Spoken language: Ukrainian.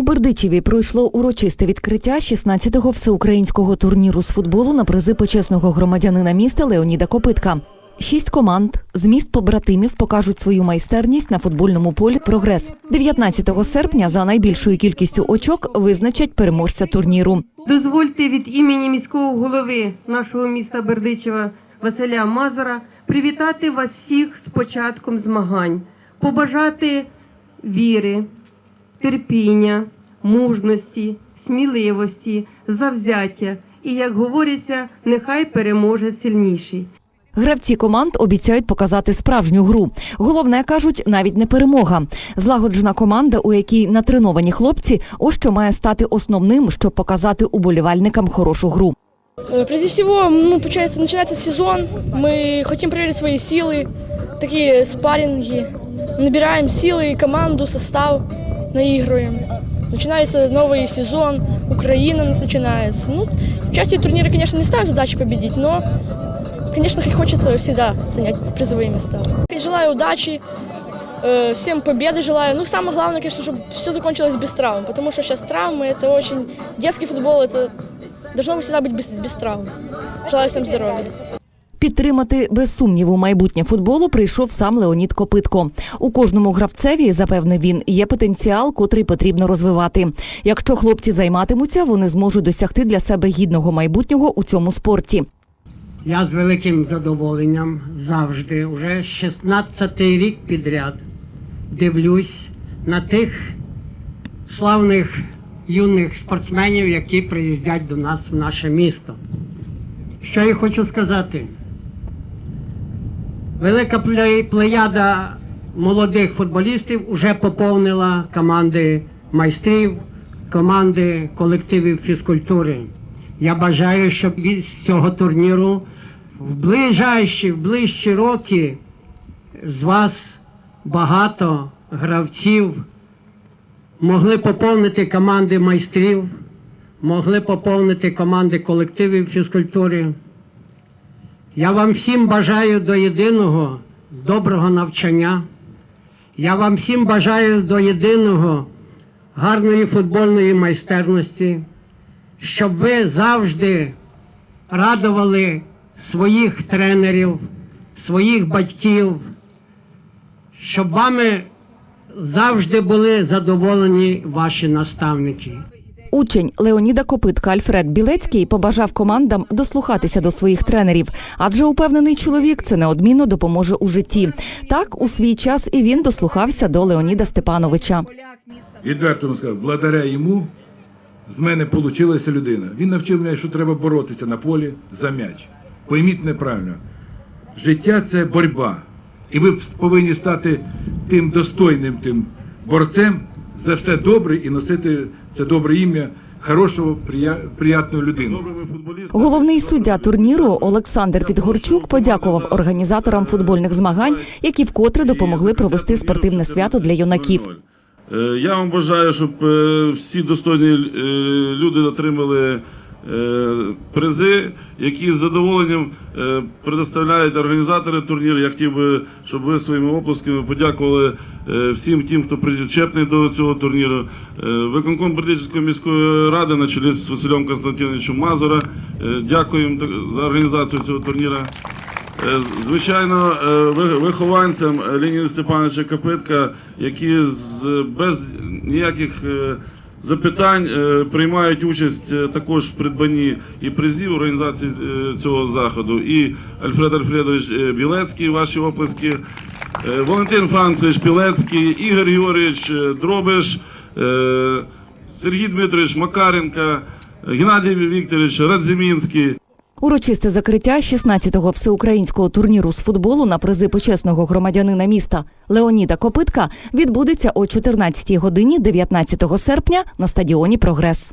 У Бердичеві пройшло урочисте відкриття 16-го всеукраїнського турніру з футболу на призи почесного громадянина міста Леоніда Копитка. Шість команд з міст побратимів покажуть свою майстерність на футбольному полі Прогрес. 19 серпня за найбільшою кількістю очок визначать переможця турніру. Дозвольте від імені міського голови нашого міста Бердичева Василя Мазура привітати вас всіх з початком змагань, побажати віри, терпіння, мужності, сміливості, завзяття і, як говориться, нехай переможе сильніший. Гравці команд обіцяють показати справжню гру. Головне кажуть, навіть не перемога. Злагоджена команда, у якій натреновані хлопці, ось що має стати основним, щоб показати уболівальникам хорошу гру. Э, Прежде всего, ну, получается, начинается сезон, мы хотим проверить свои силы, такие спарринги, набираем силы, команду, состав, наигрываем. Начинается новый сезон, Украина у нас начинается. Ну, в части турнира, конечно, не ставим задачи победить, но, конечно, хочется всегда занять призовые места. И Желаю удачи, э, всем победы желаю. Ну, самое главное, конечно, чтобы все закончилось без травм, потому что сейчас травмы, это очень... Детский футбол, это должно всегда быть без, без травм. Желаю всем здоровья. Підтримати без сумніву майбутнє футболу прийшов сам Леонід Копитко. У кожному гравцеві, запевнив він, є потенціал, котрий потрібно розвивати. Якщо хлопці займатимуться, вони зможуть досягти для себе гідного майбутнього у цьому спорті. Я з великим задоволенням завжди, уже 16-й рік підряд, дивлюсь на тих славних юних спортсменів, які приїздять до нас в наше місто. Що я хочу сказати? Велика плеяда молодих футболістів вже поповнила команди майстрів, команди колективів фізкультури. Я бажаю, щоб із цього турніру в ближайші, в ближчі роки з вас багато гравців могли поповнити команди майстрів, могли поповнити команди колективів фізкультури. Я вам всім бажаю до єдиного доброго навчання. Я вам всім бажаю до єдиного гарної футбольної майстерності, щоб ви завжди радували своїх тренерів, своїх батьків, щоб вами завжди були задоволені ваші наставники. Учень Леоніда Копитка Альфред Білецький побажав командам дослухатися до своїх тренерів, адже упевнений чоловік це неодмінно допоможе у житті. Так у свій час і він дослухався до Леоніда Степановича. Відверто вам сказав, благодаря йому з мене получилася людина. Він навчив мене, що треба боротися на полі за м'яч. Пойміть неправильно. Життя це боротьба. І ви повинні стати тим достойним тим борцем за все добре і носити це добре ім'я хорошого, прия- приятної людини. Головний суддя турніру Олександр Підгорчук подякував організаторам футбольних змагань, які вкотре допомогли провести спортивне свято для юнаків. Е, Я вам бажаю, щоб е, всі достойні е, люди отримали призи, які з задоволенням е, предоставляють організатори турніру. Я хотів би, щоб ви своїми оплесками подякували е, всім тим, хто причепний до цього турніру. Е, Виконком Бердичівської міської ради на чолі з Василем Константиновичем Мазура. Е, Дякуємо за організацію цього турніру. Е, Звичайно, е, вихованцям Лінії Степановича Копитка, які без ніяких е, запитань е, приймають участь е, також в придбанні і призів організації е, цього заходу. І Альфред Альфредович Білецький, ваші оплески, Валентин Францевич Білецький, Ігор Георгійович Дробиш, Сергій Дмитрович Макаренко, Геннадій Вікторович Радзимінський. Урочисте закриття 16-го всеукраїнського турніру з футболу на призи почесного громадянина міста Леоніда Копитка відбудеться о 14-й годині 19 серпня на стадіоні Прогрес.